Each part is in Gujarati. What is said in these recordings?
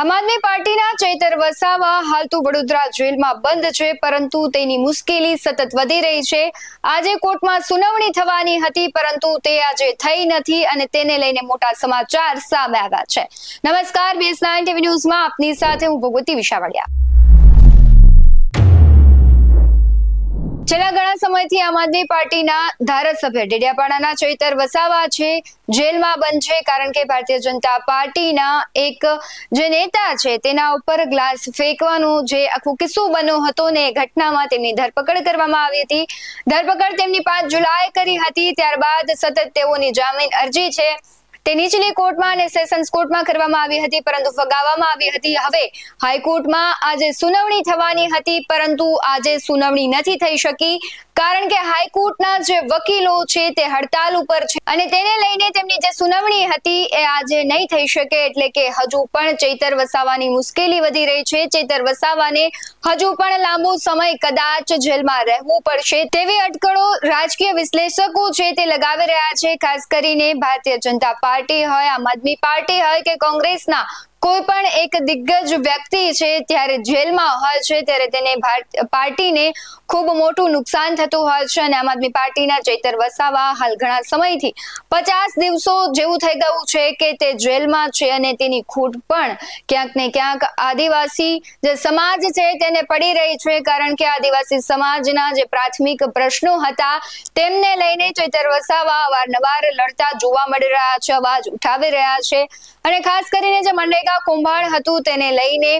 આમ આદમી પાર્ટીના ચૈતર વસાવા હાલ તો વડોદરા જેલમાં બંધ છે, પરંતુ તેની મુશ્કેલી સતત વધી રહી છે. આજે કોર્ટમાં સુનાવણી થવાની હતી, પરંતુ તે આજે થઈ નથી અને તેને લઈને મોટા સમાચાર સામે આવ્યા છે. નમસ્કાર બીએસ નાઇન ટીવી ન્યૂઝમાં આપની સાથે હું ભગવતી વિશાવડિયા. છેલ્લા ઘણા સમયથી આમ આદમી પાર્ટીના ધારાસભ્ય ડેડિયાપાડાના ચૈતર વસાવા છે, જેલમાં બંધ છે કારણ કે ભારતીય જનતા પાર્ટીના એક જે નેતા છે તેના ઉપર ગ્લાસ ફેંકવાનું જે આખું કિસ્સો બન્યો હતો ને ઘટનામાં તેમની ધરપકડ કરવામાં આવી હતી. ધરપકડ તેમની પાંચ જુલાઈ કરી હતી, ત્યારબાદ સતત તેઓની જામીન અરજી છે. તે નીચલી કોર્ટમાં અને સેશન્સ કોર્ટમાં કરવામાં આવી હતી, પરંતુ ફગાવવામાં આવી હતી. હવે હાઈકોર્ટમાં આજે સુનાવણી થવાની હતી, પરંતુ આજે સુનાવણી નથી થઈ શકી, કારણ કે હાઈકોર્ટના જે વકીલો છે તે હડતાલ ઉપર છે. અને તેને લઈને તેમની જે સુનાવણી હતી એ આજે નહીં થઈ શકે, એટલે કે હજુ પણ ચૈતર વસાવાની મુશ્કેલી વધી રહી છે. ચૈતર વસાવાને હજુ પણ લાંબો સમય કદાચ જેલમાં રહેવું પડશે. તેવી અટકળો રાજકીય વિશ્લેષકો છે તે લગાવી રહ્યા છે, ખાસ કરીને ભારતીય જનતા પાર્ટી હોય આમ આદમી પાર્ટી હોય કે કોંગ્રેસના કોઈ પણ એક દિગ્ગજ વ્યક્તિ છે ત્યારે જેલમાં હોય છે, ત્યારે તેને પાર્ટીને ખૂબ મોટું નુકસાન થતું હોય છે અને આમ આદમી પાર્ટીના ચૈતર વસાવા હાલ ઘણા સમયથી પચાસ દિવસો જેવું થઈ ગયું છે કે તે જેલમાં છે અને તેની ખૂટ પણ ક્યાંક ને ક્યાંક આદિવાસી જે સમાજ છે તેને પડી રહી છે, કારણ કે આદિવાસી સમાજના જે પ્રાથમિક પ્રશ્નો હતા તેમને લઈને ચૈતર વસાવા અવારનવાર લડતા જોવા મળી રહ્યા છે, અવાજ ઉઠાવી રહ્યા છે અને ખાસ કરીને જે મનરેગા કૌભાંડ હતું તેને લઈને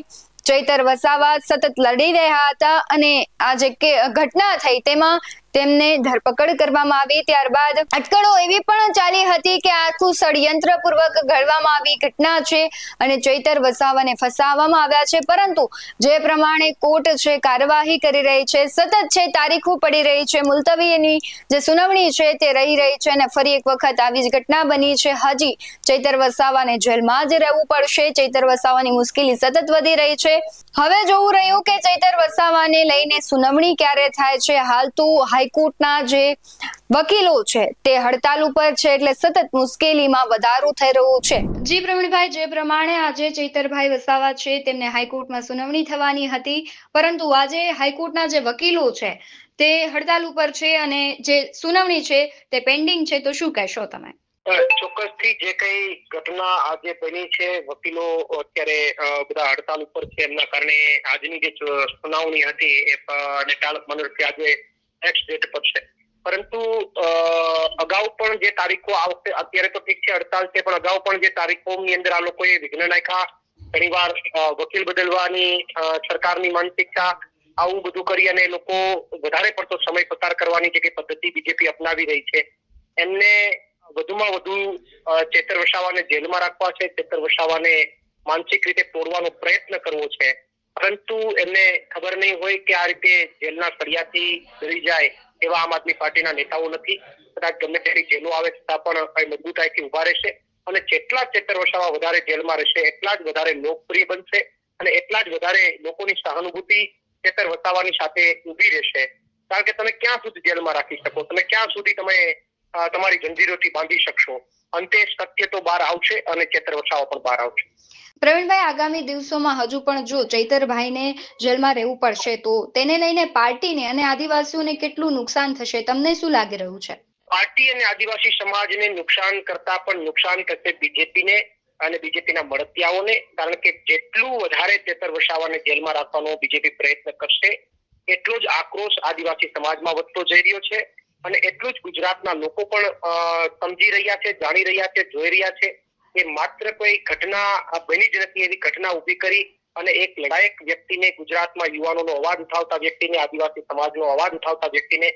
ચૈતર વસાવા સતત લડી રહ્યા હતા અને આ જે ઘટના થઈ તેમાં તેમને ધરપકડ કરવામાં આવી ત્યારબાદ અટકળો એવી પણ ચાલી હતી કે આખું ષડયંત્ર પૂર્વક ઘડવામાં આવી ઘટના છે અને ચૈતર વસાવાને ફસાવવામાં આવ્યા છે. પરંતુ જે પ્રમાણે કોર્ટ છે કાર્યવાહી કરી રહી છે, સતત છે તારીખો પડી રહી છે. મુલતવીની જે સુનાવણી છે તે રહી રહી છે અને ફરી એક વખત આવી જ ઘટના બની છે. હજી ચૈતર વસાવાને જેલમાં જ રહેવું પડશે. ચૈતર વસાવાની મુશ્કેલી સતત વધી રહી છે. હવે જોવું રહ્યું કે ચૈતર વસાવાને લઈને સુનાવણી ક્યારે થાય છે? હાલ તો હાઈકોર્ટના જે વકીલો છે તે હડતાલ ઉપર છે એટલે સતત મુશ્કેલીમાં વધારો થઈ રહ્યો છે. જી પ્રવીણભાઈ જે પ્રમાણે આજે ચૈતરભાઈ વસાવા છે તેમને હાઈકોર્ટમાં સુનાવણી થવાની હતી. પરંતુ આજે હાઈકોર્ટના જે વકીલો છે તે હડતાલ ઉપર છે અને જે સુનાવણી છે તે પેન્ડિંગ છે. તો શું કહેશો તમે? ચોક્કસથી જે કઈ ઘટના આજે બની છે વકીલો અત્યારે બધા હડતાલ ઉપર છે. એમના કારણે આજની જે સુનાવણી હતી એ ટાળક મંડળથી આજે નેક્સ્ટ ડેટ પર છે. પરંતુ અગાઉ પણ જે તારીખો આ વખતે, અત્યારે તો ઠીક છે હડતાલ છે, પણ અગાઉ પણ જે તારીખોની અંદર આ લોકોએ વિઘ્ન નાખ્યા. ઘણીવાર વાર વકીલ બદલવાની સરકારની માનસિકતા આવું બધું કરી અને લોકો વધારે પડતો સમય પસાર કરવાની જે કઈ પદ્ધતિ બીજેપી અપનાવી રહી છે, એમને વધુમાં વધુ ચેતર વસાવાને જેલમાં રાખવા છે, ચેતર વસાવાને માનસિક રીતે તોડવાનો પ્રયત્ન કરવો છે. પરંતુ એમને ખબર નહીં હોય કે આ રીતે જેલના સળિયાથી ડરી જાય એવા આમ આદમી પાર્ટીના નેતાઓ નથી. કદાચ ગમે તેની જેલો આવે છતાં પણ મજબૂતાઈથી ઊભા રહેશે અને જેટલા ચેતર વસાવા વધારે જેલમાં રહેશે, એટલા જ વધારે લોકપ્રિય બનશે અને એટલા જ વધારે લોકોની સહાનુભૂતિ ચેતર વસાવાની સાથે ઊભી રહેશે. કારણ કે તમે ક્યાં સુધી જેલમાં રાખી શકો? તમે ક્યાં સુધી તમે તમારી જંજીરોથી બાંધી શકશો? અંતે સત્ય તો બહાર આવશે અને ચેતર પણ બહાર આવશે. પ્રવીણભાઈ આગામી દિવસોમાં હજુ પણ જો ચૈતરભાઈને જેલમાં રહેવું પડશે તો તેને લઈને પાર્ટીને અને આદિવાસીઓને કેટલું નુકસાન થશે? તમને શું લાગી રહ્યું છે? પાર્ટી અને આદિવાસી સમાજને નુકસાન કરતા પણ નુકસાન થશે બીજેપીને અને બીજેપીના મળતિયાઓને કારણ કે જેટલું વધારે ચેતર વસાવાને જેલમાં રાખવાનો બીજેપી પ્રયત્ન કરશે એટલો જ આક્રોશ આદિવાસી સમાજમાં વધતો જઈ રહ્યો છે. અને એટલું જ ગુજરાતના લોકો પણ સમજી રહ્યા છે, જાણી રહ્યા છે, જોઈ રહ્યા છે કે માત્ર કોઈ ઘટના બની જ નથી એવી ઘટના ઊભી કરી અને એક લડાયક વ્યક્તિને ગુજરાતમાં યુવાનોનો અવાજ ઉઠાવતા વ્યક્તિને, આદિવાસી સમાજનો અવાજ ઉઠાવતા વ્યક્તિને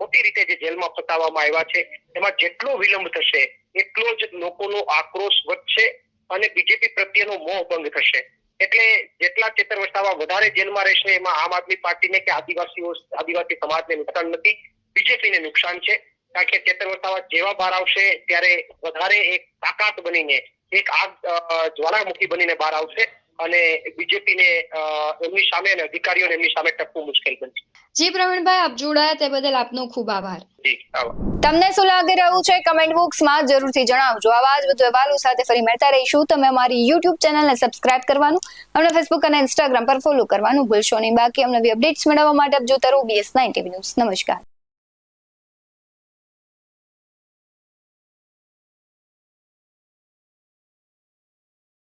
મોટી રીતે જે જેલમાં ફસાવવામાં આવ્યા છે, એમાં જેટલો વિલંબ થશે, એટલો જ લોકોનો આક્રોશ વધશે અને બીજેપી પ્રત્યેનો મોહ ભંગ થશે. એટલે જેટલા ચેતર વસાવા વધારે જેલમાં રહેશે, એમાં આમ આદમી પાર્ટીને કે આદિવાસીઓ, આદિવાસી સમાજને નુકસાન નથી બીજેપીને નુકસાન છે. કારણ કે ચેતન વસાવા જેવા બહાર આવશે ત્યારે વધારે એક તાકાત બનીને એક આગ જ્વાળામુખી બનીને બહાર આવશે અને બીજેપીને એમની સામે અને અધિકારીઓને એમની સામે ટકવું મુશ્કેલ બનશે. જી પ્રવીણભાઈ આપ જોડાયા તે બદલ આપનો ખૂબ આભાર. આભાર તમને શું લાગી રહ્યું છે? કમેન્ટ બોક્સમાં જરૂરથી જણાવજો. આવા જ વધુ અહેવાલો સાથે ફરી મળતા રહીશું. તમે અમારી યુટ્યુબ ચેનલને સબસ્ક્રાઇબ કરવાનું અમને ફેસબુક અને ઇન્સ્ટાગ્રામ પર ફોલો કરવાનું ભૂલશો નહીં. બાકી અમને અપડેટ્સ મેળવવા માટે આપ જોતા રહો બીએસ નાઇન ટીવી ન્યૂઝ નમસ્કાર.